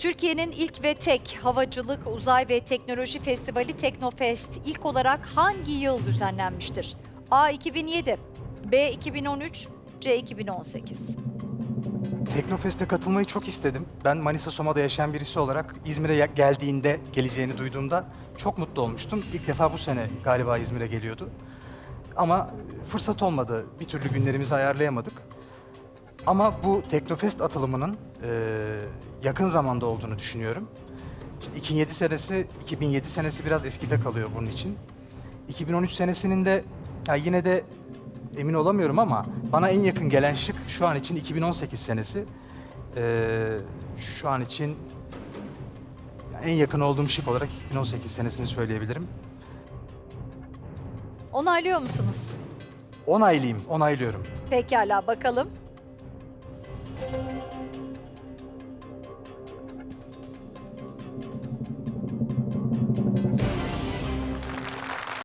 Türkiye'nin ilk ve tek havacılık, uzay ve teknoloji festivali Teknofest ilk olarak hangi yıl düzenlenmiştir? A 2007, B 2013, C 2018. Teknofest'e katılmayı çok istedim. Ben Manisa Soma'da yaşayan birisi olarak İzmir'e geldiğinde, geleceğini duyduğumda çok mutlu olmuştum. İlk defa bu sene galiba İzmir'e geliyordu. Ama fırsat olmadı. Bir türlü günlerimizi ayarlayamadık. Ama bu Teknofest atılımının eee, yakın zamanda olduğunu düşünüyorum. Şimdi 2007 senesi, 2007 senesi biraz eskide kalıyor bunun için. 2013 senesinin de ya yine de emin olamıyorum ama bana en yakın gelen şık şu an için 2018 senesi. Ee, şu an için en yakın olduğum şık olarak 2018 senesini söyleyebilirim. Onaylıyor musunuz? Onaylıyım, onaylıyorum. Pekala bakalım.